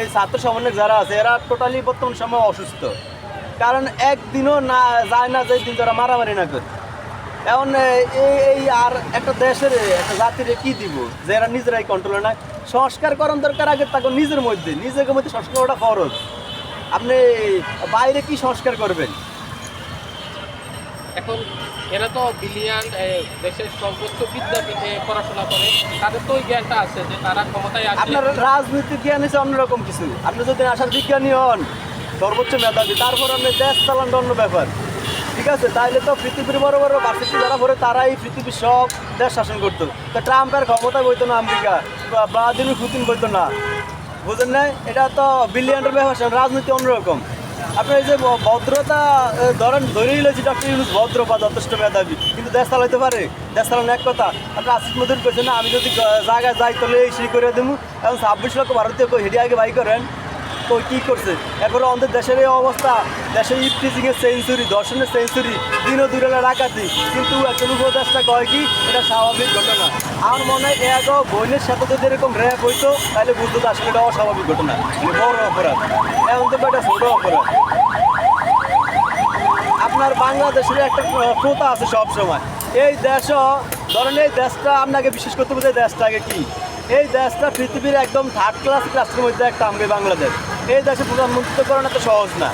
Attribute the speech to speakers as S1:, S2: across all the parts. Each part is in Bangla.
S1: এই ছাত্র সমন্বয় যারা আছে, এরা টোটালি বর্তমান সময় অসুস্থ। কারণ একদিনও না, যায় না যে দিন তারা মারামারি না করে। এখন এই এই আর একটা দেশের, একটা জাতির কি দিব, যে এরা নিজেরাই কন্ট্রোলে না? সংস্কার করার দরকার আগে তাকে নিজের মধ্যে নিজের মধ্যে সংস্কার করাটা খরচ আপনি বাইরে কি সংস্কার করবেন?
S2: এখন এরা তো বিলিয়ান দেশের সর্বোচ্চ বিদ্যাপীঠে পড়াশোনা করে। তাদের তো ওই জ্ঞানটা আছে যে তারা ক্ষমতায় আসলে
S1: আপনার রাজনৈতিক জ্ঞান হচ্ছে অন্যরকম কিছু। আপনি যদি আসার বিজ্ঞানী হন, সর্বোচ্চ মেধাবী, তারপর আপনি দেশ চালান অন্য ব্যাপার। ঠিক আছে? তাইলে তো পৃথিবীর বড় বড় ভার্সিটি যারা পড়ে তারাই পৃথিবীর সব দেশ শাসন করতো। তো ট্রাম্পের ক্ষমতা বইতো না আমেরিকা, বা ভ্লাদিমির পুতিন বইতো না। বুঝেন না এটা তো বিলিয়নের ব্যাপার রাজনীতি অন্যরকম। আপনার এই যে ভদ্রতা ধরেন ধরেই লইছি ডক্টর ইউনুস ভদ্র বা যথেষ্ট মেধাবী, কিন্তু দেশ চালাইতে পারে? দেশ চালানো এক কথা আপনার আসিফ মধুর কেছেন আমি যদি জায়গায় যাই তাহলে এই সেই করে দেবো এবং ছাব্বিশ লক্ষ ভারতীয় হেডিয়াকে আগে বাই করেন। তো কি করছে? এরপরে আমাদের দেশের এই অবস্থা। দেশে ইফটিজিং এর সেঞ্চুরি দর্শনের সেঞ্চুরি দিন ও দূরে রাখাতি কিন্তু একটা উপদেশটা কয় কি? এটা স্বাভাবিক ঘটনা। আমার মনে হয় এক বইনের সাথে যদি এরকম র্যাপ হইতো, তাহলে বুঝতো আসলে এটা অস্বাভাবিক ঘটনা। মানে বড় অপরাধ। এখন তো এটা ছোট অপরাধ। আপনার বাংলাদেশের একটা প্রথা আছে সব সময় এই দেশও ধরেন এই দেশটা আপনাকে বিশেষ করতে যে দেশটাকে কি? এই দেশটা পৃথিবীর একদম থার্ড ক্লাস ক্লাসের মধ্যে একটা আমবে বাংলাদেশ। এই দেশে প্রধানমন্ত্রিত্ব করানো তো সহজ না।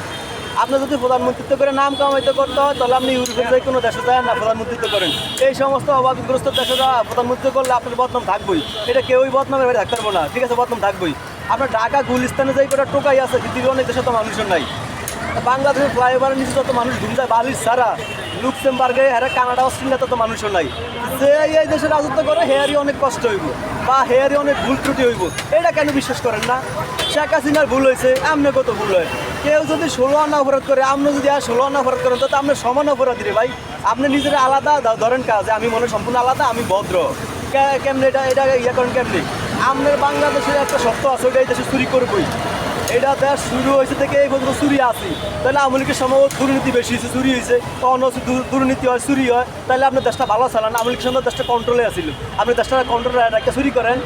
S1: আপনি যদি প্রধানমন্ত্রিত্ব করে নাম কামাইতে করতে হয়, তাহলে আপনি ইউরোপের যে কোনো দেশে যায় না প্রধানমন্ত্রিত্ব করেন এই সমস্ত অভাবগ্রস্ত দেশেরা প্রধানমন্ত্রী করলে আপনার বদনাম থাকবই। এটা কেউই বদনামের বাইরে থাকতে পারব না। ঠিক আছে, বদনাম থাকবই। আপনার ঢাকা, গুলিস্তানে যে কটা টোকাই আছে, পৃথিবীর অনেক দেশে তো মানুষের নাই। বাংলাদেশের ফ্লাইওভারের নিচে যত মানুষ ঘুম যায় বালিশ ছাড়া লুক্সেমবার্গে হ্যাঁ কানাডা অস্ট্রেলিয়াতে তো মানুষও নাই। যে এই দেশে রাজত্ব করে, হেয়ারই অনেক কষ্ট হইব, বা হেয়ারই অনেক ভুল ত্রুটি হইব। এটা কেন বিশ্বাস করেন না? শেখ হাসিনার ভুল হয়েছে, আমনে কত ভুল হয়? কেউ যদি ষোলো আনা অপরাধ করে আপনি যদি আর ষোলো আনা অপরাধ করেন তো আপনি সমান অপরাধ রে ভাই। আপনি নিজের আলাদা ধরেন কাজ, আমি মনে সম্পূর্ণ আলাদা, আমি ভদ্র। কেমনে এটা এটা ইয়ে করেন কেমনি? আপনার বাংলাদেশের একটা সত্য আছে, ওইটা এই দেশে চুরি করবই। এটা দেশ শুরু হয়েছে থেকে এই পর্যন্ত চুরি আছে। তাহলে আওয়ামী লীগের সময় দুর্নীতি বেশি হয়েছে, চুরি হয়েছে। দু- দুর্নীতি হয়, চুরি হয়, তাহলে আপনার দেশটা ভালো চালান। আওয়ামী লীগের দেশটা কন্ট্রোলে আসিল আপনি দেশটা কন্ট্রোলে রাখতে চুরি করেন।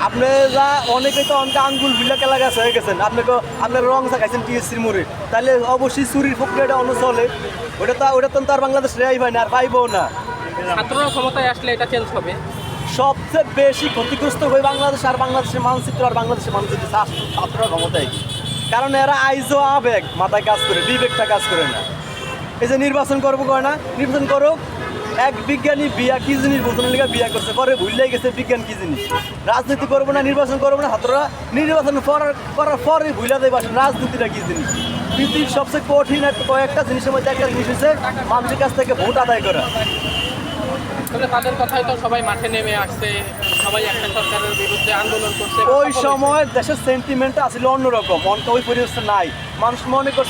S1: আপনি যা অনেকে তো অনেকে আঙ্গুল বিল্লা কেলা গেছে, হয়ে গেছেন। আপনাকে আপনার রং খাইছেন টিএসসির মোড়ে। তাহলে অবশ্যই চুরির প্রক্রিয়াটা অন্য চলে। ওটা তো ওটা তো আর বাংলাদেশ রেয়াই হয় না, আর পাইবও না।
S2: ছাত্ররা ক্ষমতায় আসলে এটা চেঞ্জ হবে।
S1: সবচেয়ে বেশি ক্ষতিগ্রস্ত হয়ে বাংলাদেশ আর বাংলাদেশের মানচিত্র আর বাংলাদেশের মানচিত্র ছাত্ররা ক্ষমতায় কারণ এরা আইজও আবেগ, মাথায় কাজ করে, বিবেকটা কাজ করে না। এই যে নির্বাচন করব করে না? নির্বাচন করুক এক বিজ্ঞানী বিয়া কি জিনিস বোঝানোর লিগে বিয়া করছে, পরে ভুললেই গেছে বিজ্ঞান কি জিনিস? রাজনীতি করব না, নির্বাচন করব না, ছাত্ররা নির্বাচন করার করার পরে ভুলে আসলে রাজনীতিটা কি জিনিস? পৃথিবীর সবচেয়ে কঠিন একটা কয়েকটা জিনিসের মধ্যে একটা জিনিস হচ্ছে মানুষের কাছ থেকে ভোট আদায় করা।
S2: তাহলে তাদের কথাই তো সবাই মাঠে নেমে আসছে, সবাই একটা সরকারের বিরুদ্ধে আন্দোলন করছে।
S1: ওই সময় দেশের সেন্টিমেন্ট আসলে অন্যরকম ওই পরিবেশ নাই। মানুষ মনে করছে